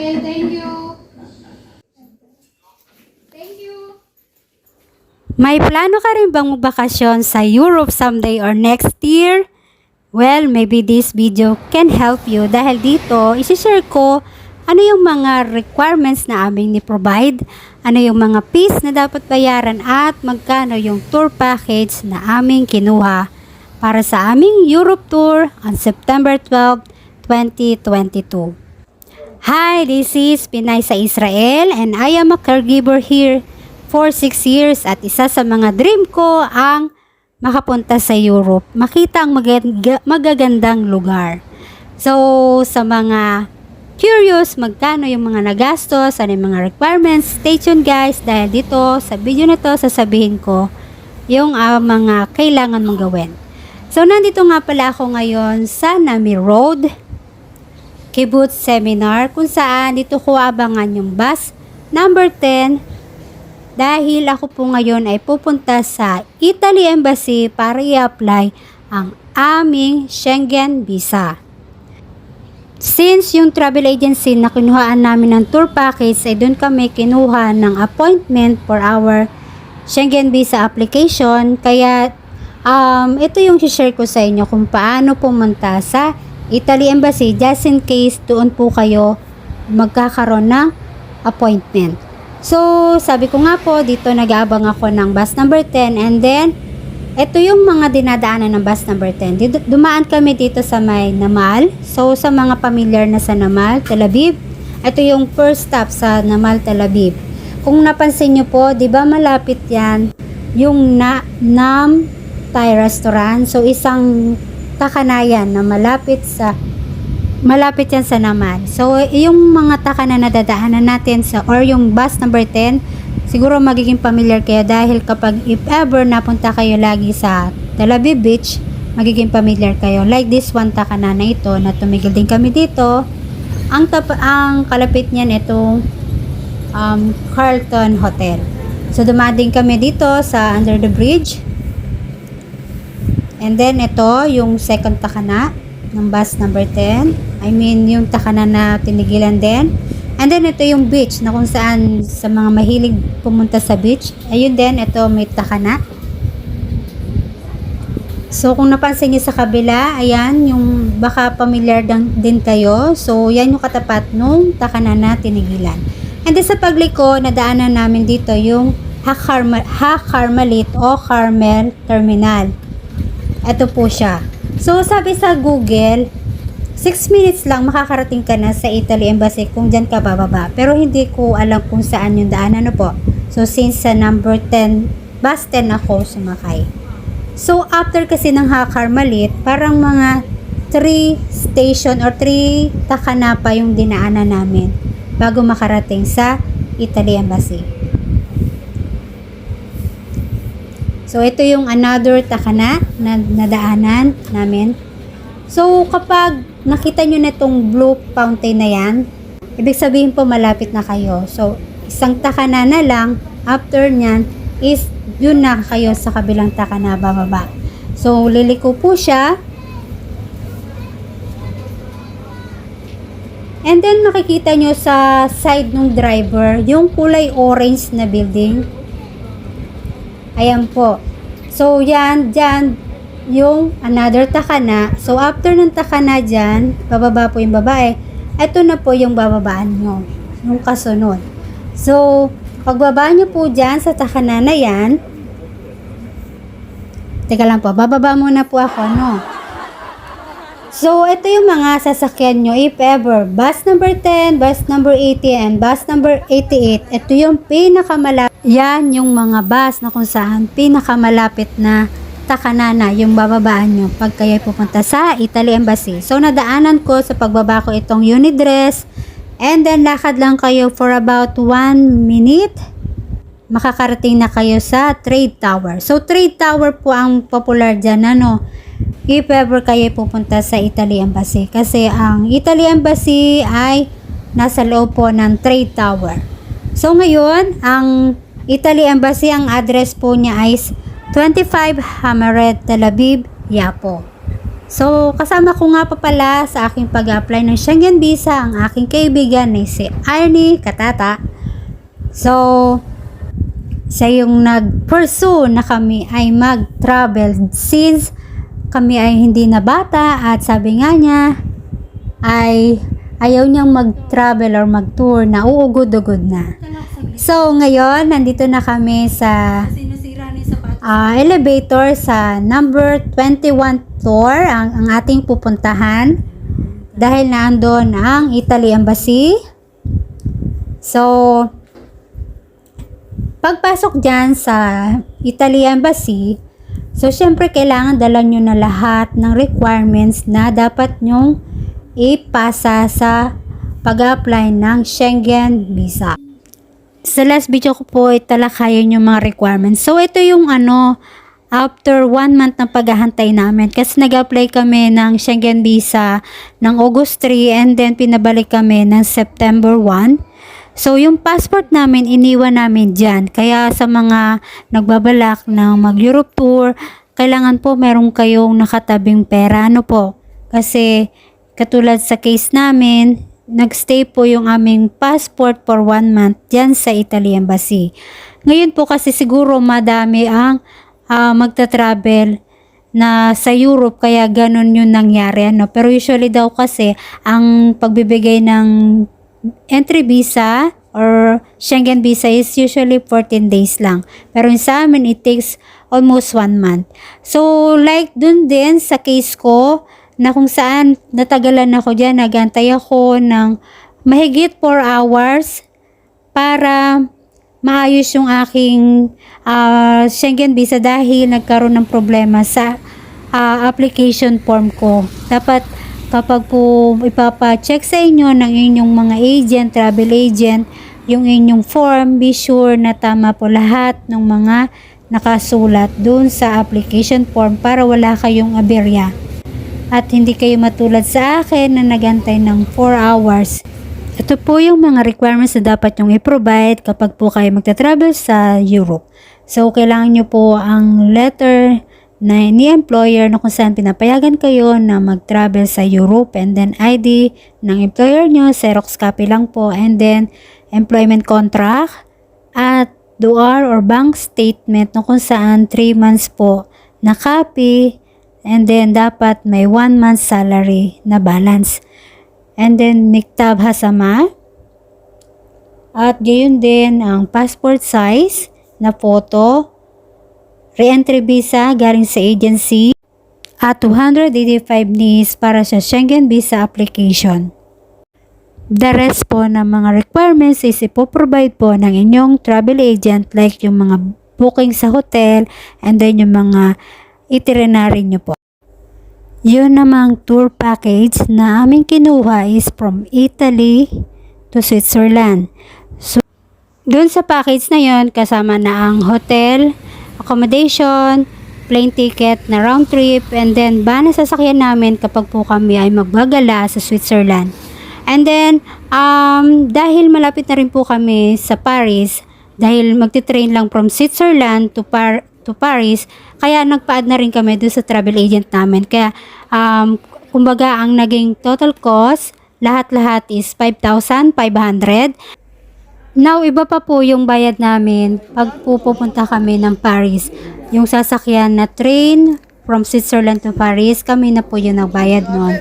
Okay, thank you. Thank you. May plano ka rin bang magbakasyon sa Europe someday or next year? Well, maybe this video can help you dahil dito, isishare ko ano yung mga requirements na aming ni-provide, ano yung mga fees na dapat bayaran at magkano yung tour package na aming kinuha para sa aming Europe tour on September 12, 2022. Hi, this is Pinay sa Israel and I am a caregiver here for 6 years at isa sa mga dream ko ang makapunta sa Europe. Makita ang magag- magagandang lugar. So, sa mga curious magkano yung mga nagastos, ano yung mga requirements, stay tuned guys dahil dito sa video na to sasabihin ko yung ah, mga kailangan mong gawin. So, nandito nga pala ako ngayon sa Nami Road, Kibbutz Seminar kung saan dito ko abangan yung bus number 10 dahil ako po ngayon ay pupunta sa Italy Embassy para i-apply ang aming Schengen Visa. Since yung travel agency na kinuhaan namin ng tour package ay doon kami kinuha ng appointment for our Schengen Visa application kaya um, ito yung share ko sa inyo kung paano pumunta sa Italy Embassy just in case doon po kayo magkakaroon ng appointment. So, sabi ko nga po, dito nag-aabang ako ng bus number 10 and then, ito yung mga dinadaanan ng bus number 10. Dito- Dumaan kami dito sa may Namal. So, sa mga familiar na sa Namal, Tel Aviv, ito yung first stop sa Namal, Tel Aviv. Kung napansin nyo po, di ba malapit yan yung na, Nam Thai Restaurant. So, isang takanayan na malapit sa malapit yan sa naman. So, yung mga taka na nadadaanan natin sa, or yung bus number 10, siguro magiging familiar kayo dahil kapag if ever napunta kayo lagi sa Tel Beach, magiging familiar kayo. Like this one takana na ito, na tumigil din kami dito. Ang, tap ang kalapit niyan itong um, Carlton Hotel. So, dumading kami dito sa under the bridge. And then, ito, yung second takana ng bus number 10. I mean, yung takana na tinigilan din. And then, ito yung beach na kung saan sa mga mahilig pumunta sa beach. Ayun din, ito may takana. So, kung napansin niyo sa kabila, ayan, yung baka familiar din, kayo. So, yan yung katapat nung takana na tinigilan. And then, sa pagliko, nadaanan namin dito yung Ha Carmel, ha Carmelit o Carmel Terminal. Ito po siya. So, sabi sa Google, 6 minutes lang makakarating ka na sa Italy Embassy kung dyan ka bababa. Pero hindi ko alam kung saan yung daan. Ano po? So, since sa number 10, bus 10 ako sumakay. So, after kasi ng Ha Carmelit, parang mga 3 station or 3 takana pa yung dinaanan namin bago makarating sa Italy Embassy. So, ito yung another takana na nadaanan namin. So, kapag nakita nyo na itong blue fountain na yan, ibig sabihin po malapit na kayo. So, isang takana na lang, after nyan, is yun na kayo sa kabilang takana bababa. So, liliko po siya. And then, makikita nyo sa side ng driver, yung kulay orange na building. Ayan po. So, yan, dyan, yung another takana. So, after ng takana dyan, bababa po yung babae. Ito na po yung bababaan nyo. Yung kasunod. So, pagbaba nyo po dyan sa takana na yan, teka lang po, bababa muna po ako, no? So, ito yung mga sasakyan nyo, if ever. Bus number 10, bus number 80, and bus number 88. Ito yung pinakamalapit. Yan yung mga bus na kung saan pinakamalapit na takanana yung bababaan nyo pag kayo pupunta sa Italy Embassy. So, nadaanan ko sa pagbaba ko itong unidress. And then, lakad lang kayo for about 1 minute. Makakarating na kayo sa Trade Tower. So, Trade Tower po ang popular dyan, ano? If ever kayo pupunta sa Italy Embassy. Kasi ang Italy Embassy ay nasa loob po ng Trade Tower. So ngayon, ang Italy Embassy, ang address po niya ay 25 Hammered, Tel Aviv, Yapo. So, kasama ko nga pa pala sa aking pag-apply ng Schengen Visa ang aking kaibigan na si Arnie Katata. So, siya yung nag-pursue na kami ay mag-travel since kami ay hindi na bata at sabi nga niya ay ayaw niyang mag-travel or mag-tour na uugod-ugod na. So, ngayon, nandito na kami sa ah, elevator sa number 21 floor ang, ang ating pupuntahan dahil naandun ang Italy Embassy. So, pagpasok dyan sa Italy Embassy, so syempre kailangan dala nyo na lahat ng requirements na dapat nyong ipasa sa pag-apply ng Schengen Visa. Sa last video ko po, italakayan yung mga requirements. So, ito yung ano, after one month ng paghahantay namin. Kasi nag-apply kami ng Schengen Visa ng August 3 and then pinabalik kami ng September 1. So, yung passport namin, iniwan namin dyan. Kaya sa mga nagbabalak na mag-Europe tour, kailangan po meron kayong nakatabing pera. Ano po? Kasi katulad sa case namin, nagstay po yung aming passport for one month dyan sa Italy Embassy. Ngayon po kasi siguro madami ang ah, magta-travel na sa Europe kaya ganun yung nangyari ano pero usually daw kasi ang pagbibigay ng entry visa or Schengen visa is usually 14 days lang pero sa amin it takes almost one month so like dun din sa case ko na kung saan natagalan ako dyan nagantay ako ng mahigit 4 hours para maayos yung aking ah, Schengen visa dahil nagkaroon ng problema sa ah, application form ko. Dapat kapag po ipapa-check sa inyo ng inyong mga agent, travel agent, yung inyong form, be sure na tama po lahat ng mga nakasulat dun sa application form para wala kayong aberya. At hindi kayo matulad sa akin na nagantay ng 4 hours. Ito po yung mga requirements na dapat nyong i-provide kapag po kayo magta-travel sa Europe. So, kailangan nyo po ang letter na ni employer na kung saan pinapayagan kayo na mag-travel sa Europe and then ID ng employer nyo, Xerox copy lang po and then employment contract at DOR or bank statement na kung saan 3 months po na copy and then dapat may 1 month salary na balance. And then Miktab Hasama. At gayon din ang passport size na photo, re-entry visa galing sa agency, at 285 NIS para sa Schengen visa application. The rest po ng mga requirements is ipoprovide po ng inyong travel agent like yung mga booking sa hotel and then yung mga itinerary nyo po. Yun namang tour package na aming kinuha is from Italy to Switzerland. So, dun sa package na yon kasama na ang hotel, accommodation, plane ticket na round trip, and then ba na sasakyan namin kapag po kami ay magbagala sa Switzerland. And then, um, dahil malapit na rin po kami sa Paris, dahil magti-train lang from Switzerland to Par to Paris, kaya nagpa-add na rin kami doon sa travel agent namin. Kaya, um, kumbaga, ang naging total cost, lahat-lahat is 5,500. Now, iba pa po yung bayad namin pag pupunta kami ng Paris. Yung sasakyan na train from Switzerland to Paris, kami na po yung nagbayad nun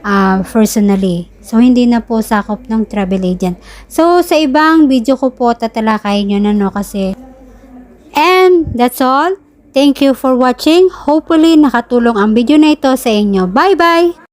ah, personally. So, hindi na po sakop ng travel agent. So, sa ibang video ko po, tatalakayin nyo na no kasi And that's all. Thank you for watching. Hopefully nakatulong ang video na ito sa inyo. Bye-bye!